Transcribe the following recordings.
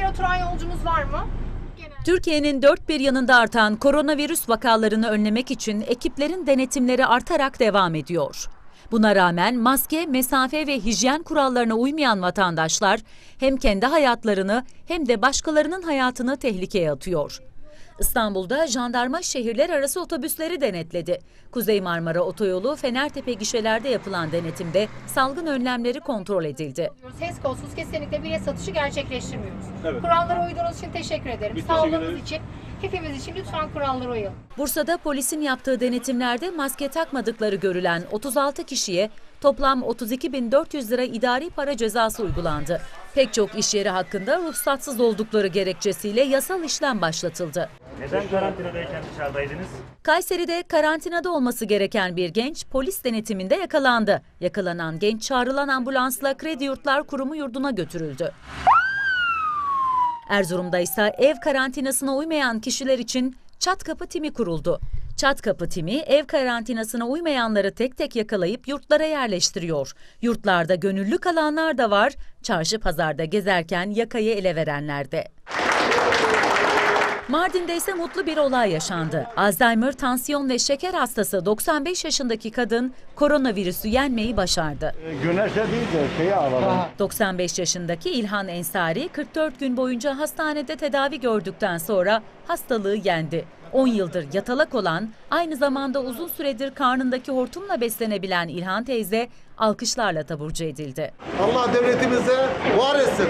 Bir oturan yolcumuz var mı? Türkiye'nin dört bir yanında artan koronavirüs vakalarını önlemek için ekiplerin denetimleri artarak devam ediyor. Buna rağmen maske, mesafe ve hijyen kurallarına uymayan vatandaşlar hem kendi hayatlarını hem de başkalarının hayatını tehlikeye atıyor. İstanbul'da jandarma şehirler arası otobüsleri denetledi. Kuzey Marmara Otoyolu Fenertepe gişelerde yapılan denetimde salgın önlemleri kontrol edildi. HES kolsuz kesinlikle bilet satışı gerçekleştirmiyoruz. Evet. Kurallara uyduğunuz için teşekkür ederim. Biz teşekkür Sağlığınız ederiz. için, hepimiz için lütfen kurallara uyun. Bursa'da polisin yaptığı denetimlerde maske takmadıkları görülen 36 kişiye toplam 32.400 lira idari para cezası uygulandı. Pek çok iş yeri hakkında ruhsatsız oldukları gerekçesiyle yasal işlem başlatıldı. Neden karantinadayken dışarıdaydınız? Kayseri'de karantinada olması gereken bir genç polis denetiminde yakalandı. Yakalanan genç çağrılan ambulansla Kredi Yurtlar Kurumu yurduna götürüldü. Erzurum'da ise ev karantinasına uymayan kişiler için çat kapı timi kuruldu. Çat kapı timi ev karantinasına uymayanları tek tek yakalayıp yurtlara yerleştiriyor. Yurtlarda gönüllü kalanlar da var, çarşı pazarda gezerken yakayı ele verenler de. Mardin'de ise mutlu bir olay yaşandı. Alzheimer, tansiyon ve şeker hastası 95 yaşındaki kadın koronavirüsü yenmeyi başardı. Güneşe değil de şeye alalım. 95 yaşındaki İlhan Ensari 44 gün boyunca hastanede tedavi gördükten sonra hastalığı yendi. 10 yıldır yatalak olan, aynı zamanda uzun süredir karnındaki hortumla beslenebilen İlhan teyze alkışlarla taburcu edildi. Allah devletimize var etsin.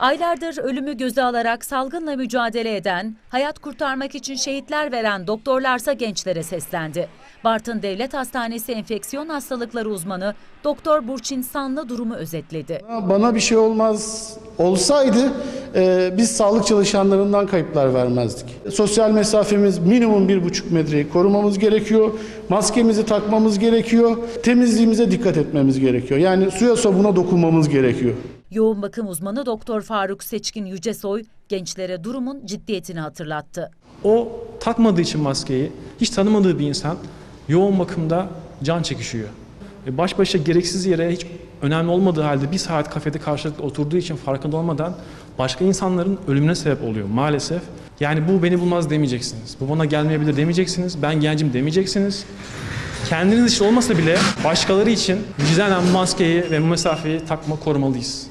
Aylardır ölümü göze alarak salgınla mücadele eden, hayat kurtarmak için şehitler veren doktorlarsa gençlere seslendi. Bartın Devlet Hastanesi Enfeksiyon Hastalıkları uzmanı Doktor Burçin Sanlı durumu özetledi. Bana bir şey olmaz olsaydı e, biz sağlık çalışanlarından kayıplar vermezdik. Sosyal mesafemiz minimum bir buçuk metreyi korumamız gerekiyor. Maskemizi takmamız gerekiyor. Temizliğimize dikkat etmemiz gerekiyor. Yani suya sabuna dokunmamız gerekiyor. Yoğun bakım uzmanı Doktor Faruk Seçkin Yücesoy gençlere durumun ciddiyetini hatırlattı. O takmadığı için maskeyi hiç tanımadığı bir insan yoğun bakımda can çekişiyor. E, Baş başa gereksiz yere hiç önemli olmadığı halde bir saat kafede karşılıklı oturduğu için farkında olmadan başka insanların ölümüne sebep oluyor maalesef. Yani bu beni bulmaz demeyeceksiniz. Bu bana gelmeyebilir demeyeceksiniz. Ben gencim demeyeceksiniz. Kendiniz için olmasa bile başkaları için vicdanen maskeyi ve mesafeyi takma korumalıyız.